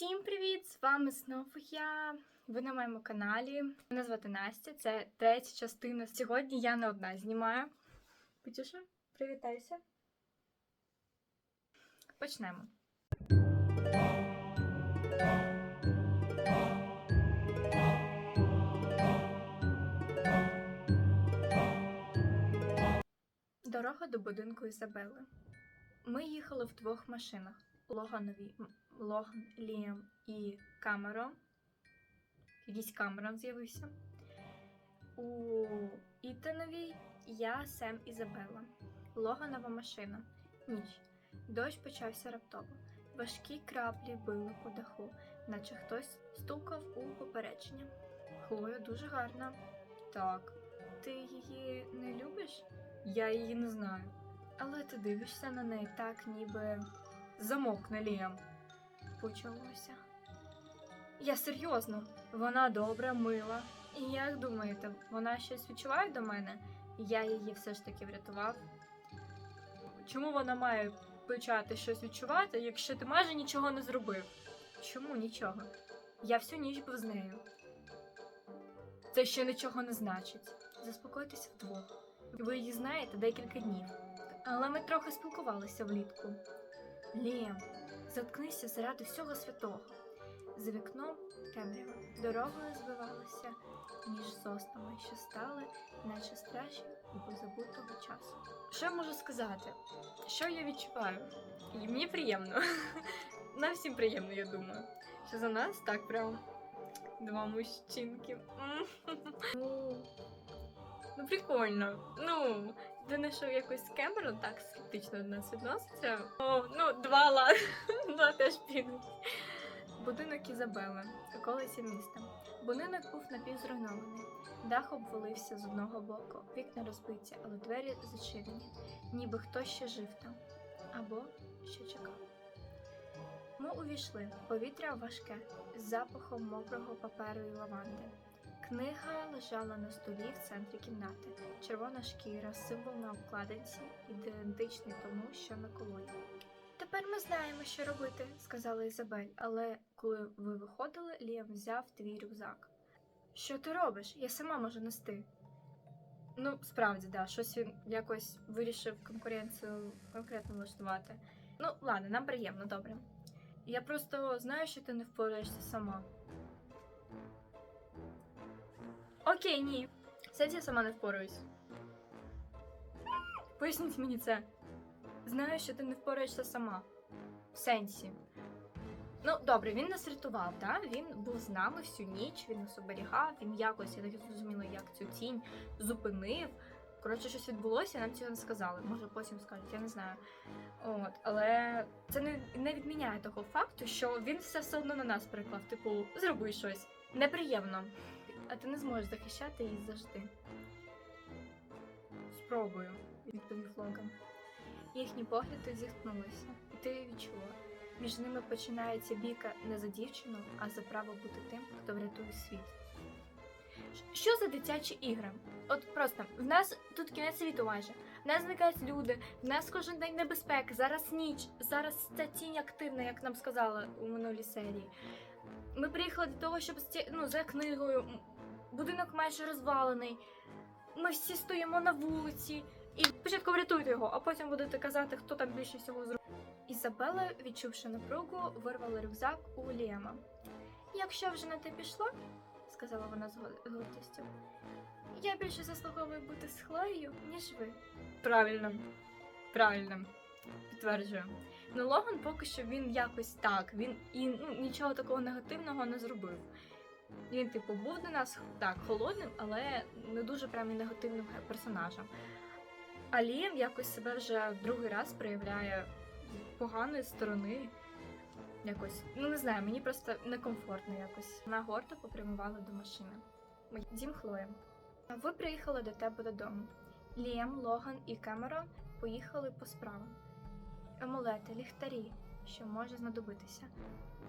Всім привіт! З вами знову я. Ви на моєму каналі. Мене звати Настя. Це третя частина. Сьогодні я не одна знімаю. Петюша, привітайся. Почнемо. Дорога до будинку Ізабели. Ми їхали в двох машинах: Логанові, Логан, Ліам і Камерон. Якийсь Камерон з'явився. У Ітановій я Сем Ізабела. Логанова машина. Ніч. Дощ почався раптово. Важкі краплі били по даху, наче хтось стукав у попередження. Хлоя дуже гарна. Так. Ти її не любиш? Я її не знаю. Але ти дивишся на неї так, ніби замовкне Ліам. Почалося. Я серйозно, вона добра, мила. І як думаєте, вона щось відчуває до мене? Я її все ж таки врятував. Чому вона має почати щось відчувати, якщо ти майже нічого не зробив? Чому нічого? Я всю ніч був з нею. Це ще нічого не значить. Заспокойтеся вдвох. Ви її знаєте декілька днів. Але ми трохи спілкувалися влітку. Ліам, заткнися заради всього святого. За вікном темрява дорогою збивалася між соснами, що стали, наче страшні і позабутого часу. Що я можу сказати? Що я відчуваю? І мені приємно. Нам всім приємно, я думаю. Що за нас так прям два мужчинки. Ну, прикольно. Ну, ти знайшов якось Кемерон так скептично до нас відноситься. О, ну, два ладно. Два теж підуть. Будинок Ізабели, околиці міста. Будинок був напівзруйнований. Дах обвалився з одного боку, вікна розбиті, але двері зачинені, ніби хтось ще жив там. Або ще чекав. Ми увійшли. Повітря важке, з запахом мокрого паперу і лаванди. Книга лежала на столі в центрі кімнати. Червона шкіра, символ на обкладинці, ідентичний тому, що на колоні. Тепер ми знаємо, що робити, сказала Ізабель, але коли ви виходили, Ліам взяв твій рюкзак. Що ти робиш? Я сама можу нести. Ну, справді, да, щось він якось вирішив конкуренцію конкретно влаштувати. Ну, ладно, нам приємно, добре. Я просто знаю, що ти не впораєшся сама. Окей, ні. Сядь, я сама не впораюсь. Поясніть мені це. Знаю, що ти не впораєшся сама. В сенсі. Ну, добре, він нас рятував, так? Він був з нами всю ніч, він нас оберігав, він якось, я так зрозуміла, як цю тінь зупинив. Коротше, щось відбулося, нам цього не сказали. Може, потім скажуть, я не знаю. От, але це не, не відміняє того факту, що він все все одно на нас переклав. Типу, зроби щось. Неприємно. А ти не зможеш захищати її завжди. Спробую, відповів Логан. Їхні погляди зіткнулися, і ти відчула. Між ними починається бійка не за дівчину, а за право бути тим, хто врятує світ. Що за дитячі ігри? От просто в нас тут кінець світу майже. В нас зникають люди, в нас кожен день небезпека, зараз ніч, зараз ця тінь активна, як нам сказали у минулій серії. Ми приїхали до того, щоб ну, за книгою. Будинок майже розвалений. Ми всі стоїмо на вулиці. І спочатку врятуйте його, а потім будете казати, хто там більше всього зробив. Ізабела, відчувши напругу, вирвала рюкзак у Ліема. Якщо вже на те пішло, сказала вона з гордістю, я більше заслуговую бути з Хлоєю, ніж ви. Правильно, правильно, підтверджую. Ну, Логан поки що він якось так, він і ну, нічого такого негативного не зробив. Він, типу, був до нас так холодним, але не дуже прям і негативним персонажем. А Лієм якось себе вже другий раз проявляє з поганої сторони. Якось, ну не знаю, мені просто некомфортно якось. Вона гордо попрямувала до машини. Дім Хлоя. Ви приїхали до тебе додому. Ліам, Логан і Кемерон поїхали по справам. Амулети, ліхтарі, що може знадобитися.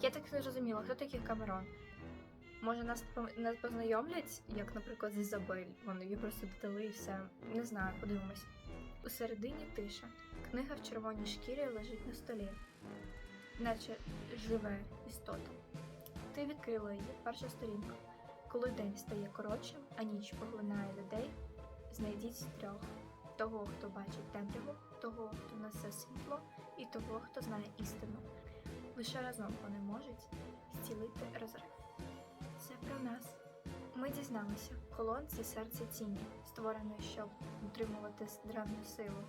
Я так не зрозуміла, хто такий Камерон? Може, нас нас познайомлять, як, наприклад, з Ізабель. Вони її просто додали і все. Не знаю, подивимось. У середині тиша. Книга в червоній шкірі лежить на столі. наче живе істота. Ти відкрила її перша сторінка. Коли день стає коротшим, а ніч поглинає людей, знайдіть трьох: того, хто бачить темряву, того, хто несе світло, і того, хто знає істину. Лише разом вони можуть зцілити розрив. Про нас. Ми дізналися, колон це серце тіні, створене, щоб утримувати древню силу.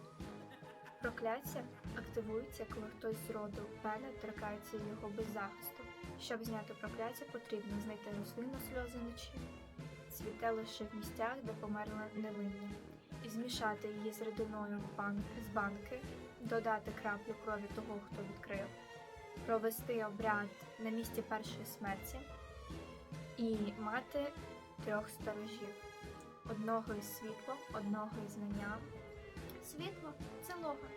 Прокляття активується, коли хтось з роду пена торкається його без захисту. Щоб зняти прокляття, потрібно знайти рослину сльози ночі, цвіте лише в місцях, де померла невинні, і змішати її з рідиною в з банки, додати краплю крові того, хто відкрив, провести обряд на місці першої смерті і мати трьох сторожів: одного із світлом, одного із знанням. Світло це лога.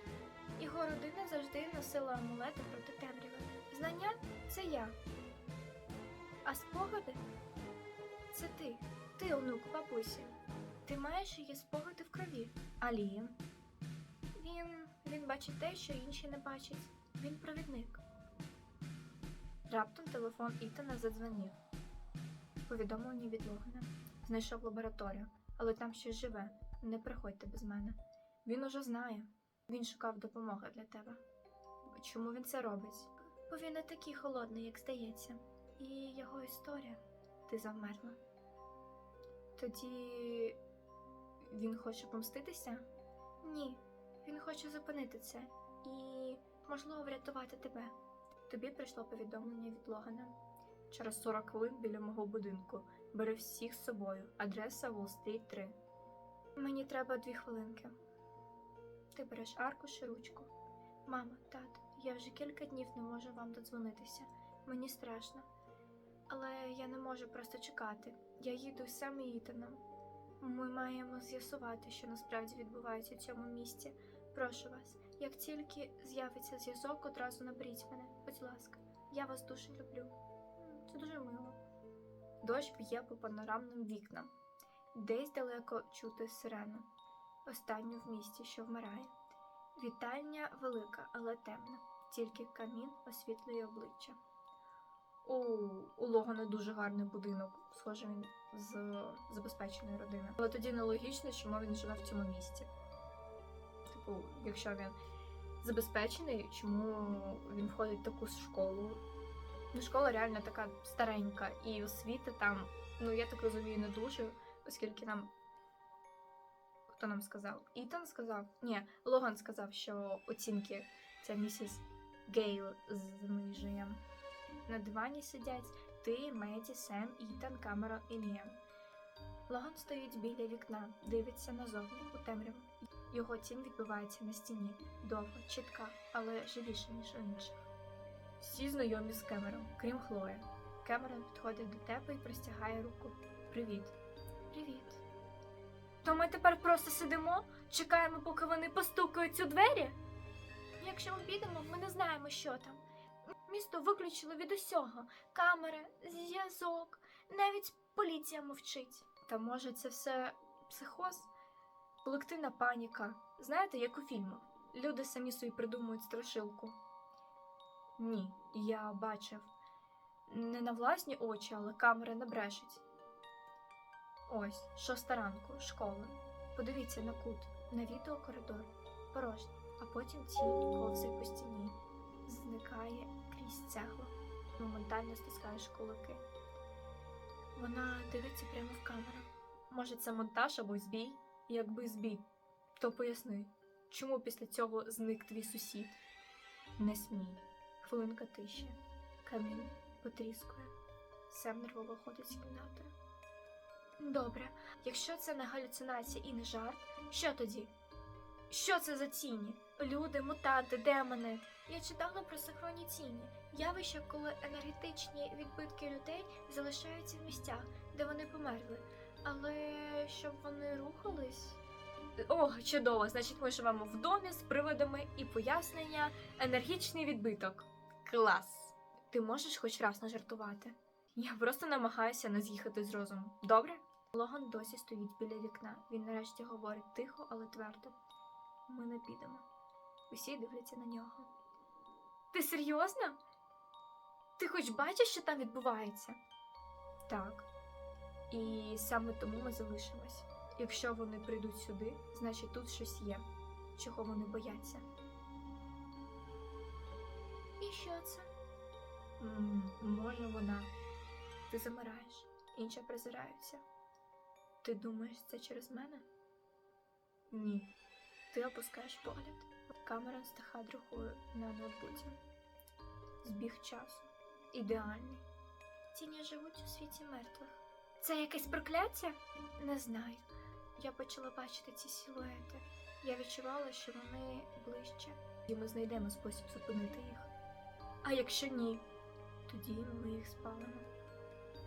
Його родина завжди носила амулети проти темряви. Знання це я. А спогади це ти. Ти, онук бабусі. Ти маєш її спогади в крові. А Він. він бачить те, що інші не бачать. Він провідник. Раптом телефон Ітана задзвонив. Повідомлення від Логана. Знайшов лабораторію, але там щось живе. Не приходьте без мене. Він уже знає. Він шукав допомоги для тебе. Чому він це робить? Бо він не такий холодний, як здається. І його історія. Ти завмерла. Тоді він хоче помститися? Ні. Він хоче зупинити це і, можливо, врятувати тебе. Тобі прийшло повідомлення від Логана. Через 40 хвилин біля мого будинку. Бери всіх з собою. Адреса Уолл-стріт 3. Мені треба дві хвилинки. Ти береш аркуш і ручку. Мама, тато, я вже кілька днів не можу вам додзвонитися. Мені страшно. Але я не можу просто чекати. Я їду з сам Ітаном. Ми маємо з'ясувати, що насправді відбувається у цьому місці. Прошу вас, як тільки з'явиться зв'язок, одразу наберіть мене, будь ласка, я вас дуже люблю. Це дуже мило. Дощ б'є по панорамним вікнам. Десь далеко чути сирену. Останню в місті, що вмирає. Вітальня велика, але темна. Тільки камін освітлює обличчя. О, у Логана дуже гарний будинок. Схоже, він з забезпеченої родини. Але тоді нелогічно, чому він живе в цьому місті. Типу, якщо він забезпечений, чому він входить в таку школу? Ну, школа реально така старенька, і освіти там, ну я так розумію, не дуже, оскільки нам. Хто нам сказав? Ітан сказав? Ні, Логан сказав, що оцінки ця місіс Гейл знижує. На дивані сидять ти, Меді, Сем, Ітан, Камерон і Ліам. Логан стоїть біля вікна, дивиться назовні у темряву. Його тінь відбивається на стіні, довго, чітка, але живіша, ніж у інших. Всі знайомі з Кемером, крім Хлої. Кемерон підходить до тебе і простягає руку. Привіт. Привіт. То ми тепер просто сидимо, чекаємо, поки вони постукають у двері? Якщо ми підемо, ми не знаємо, що там. Місто виключили від усього: камери, зв'язок, навіть поліція мовчить. Та може це все психоз? Колективна паніка. Знаєте, як у фільмах. Люди самі собі придумують страшилку. Ні, я бачив. Не на власні очі, але камери не брешуть. Ось, шоста ранку, школа. Подивіться на кут, на відео коридор, порожній, а потім тінь повзає по стіні, зникає крізь цегло, моментально стискаєш кулаки. Вона дивиться прямо в камеру. Може, це монтаж або збій? Якби збій, то поясни, чому після цього зник твій сусід? Не смій. Хвилинка тиші. Камін потріскує. Сем нервово ходить з кімнатою. Добре, якщо це не галюцинація і не жарт, що тоді? Що це за тіні? Люди, мутанти, демони. Я читала про синхронні тіні, явище, коли енергетичні відбитки людей залишаються в місцях, де вони померли. Але щоб вони рухались. О, чудово! Значить, ми живемо в домі з приводами і пояснення енергічний відбиток. Клас! Ти можеш хоч раз нажартувати? Я просто намагаюся не з'їхати з розуму. Добре? Логан досі стоїть біля вікна. Він нарешті говорить тихо, але твердо. Ми не підемо. Усі дивляться на нього. Ти серйозно? Ти хоч бачиш, що там відбувається? Так. І саме тому ми залишимось. Якщо вони прийдуть сюди, значить тут щось є, чого вони бояться. І що це? може, вона. Ти замираєш, інші презираються. Ти думаєш, це через мене? Ні. Ти опускаєш погляд. Камера стиха другою на ноутбуці. Збіг часу. Ідеальний. Тіні живуть у світі мертвих. Це якесь прокляття? Не знаю. Я почала бачити ці силуети. Я відчувала, що вони ближче, і ми знайдемо спосіб зупинити їх. А якщо ні, тоді ми їх спалимо.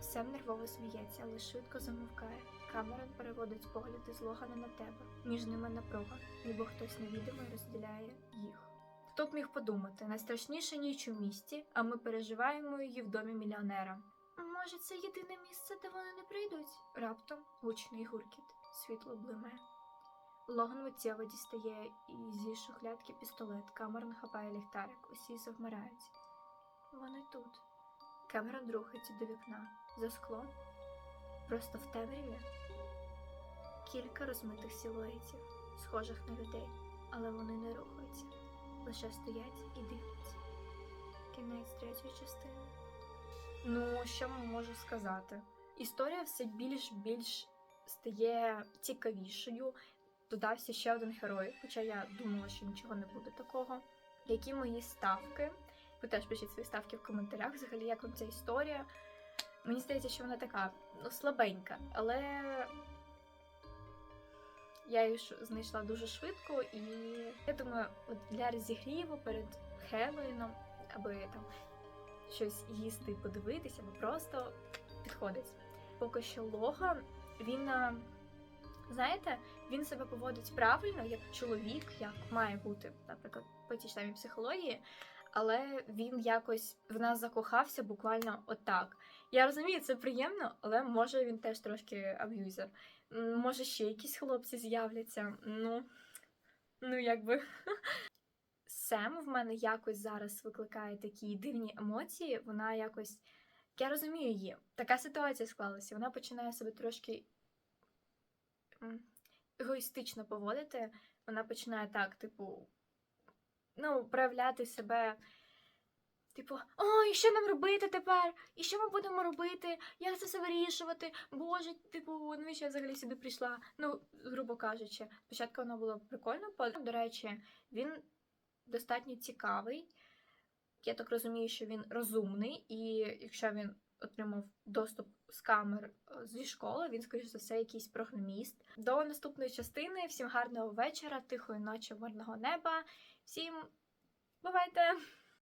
Сем нервово сміється, але швидко замовкає. Камерон переводить погляди з Логана на тебе. Між ними напруга, ніби хтось невідомий розділяє їх. Хто б міг подумати, найстрашніша ніч у місті, а ми переживаємо її в домі мільйонера. Може, це єдине місце, де вони не прийдуть? Раптом гучний гуркіт, світло блимає. Логан миттєво дістає і зі шухлядки пістолет. Камерон хапає ліхтарик, усі завмирають. Вони тут. Камерон рухається до вікна. За склом. Просто в темряві. Кілька розмитих силуетів, схожих на людей, але вони не рухаються, лише стоять і дивляться. Кінець третьої частини. Ну, що можу сказати? Історія все більш-більш стає цікавішою. Додався ще один герой, хоча я думала, що нічого не буде такого. Які мої ставки? Ви теж пишіть свої ставки в коментарях. Взагалі, як вам ця історія? Мені здається, що вона така ну, слабенька, але я її знайшла дуже швидко, і я думаю, от для розігріву перед Хеллоїном, аби там щось їсти подивитися, або просто підходить. Поки що Логан, він, знаєте, він себе поводить правильно, як чоловік, як має бути, наприклад, по тій ж самій психології, але він якось в нас закохався буквально отак. Я розумію, це приємно, але може він теж трошки аб'юзер. Може, ще якісь хлопці з'являться. Ну, ну якби. Сем в мене якось зараз викликає такі дивні емоції. Вона якось. Я розумію її. Така ситуація склалася. Вона починає себе трошки егоїстично поводити. Вона починає так, типу, ну, проявляти себе. Типу, ой, що нам робити тепер? І що ми будемо робити? Як це все вирішувати? Боже, типу, навіщо я взагалі сюди прийшла? Ну, грубо кажучи, спочатку воно було прикольно, потім, до речі, він достатньо цікавий. Я так розумію, що він розумний, і якщо він отримав доступ з камер е, зі школи, він, скоріш за все, якийсь програміст. До наступної частини. Всім гарного вечора, тихої ночі, мирного неба. Всім бувайте!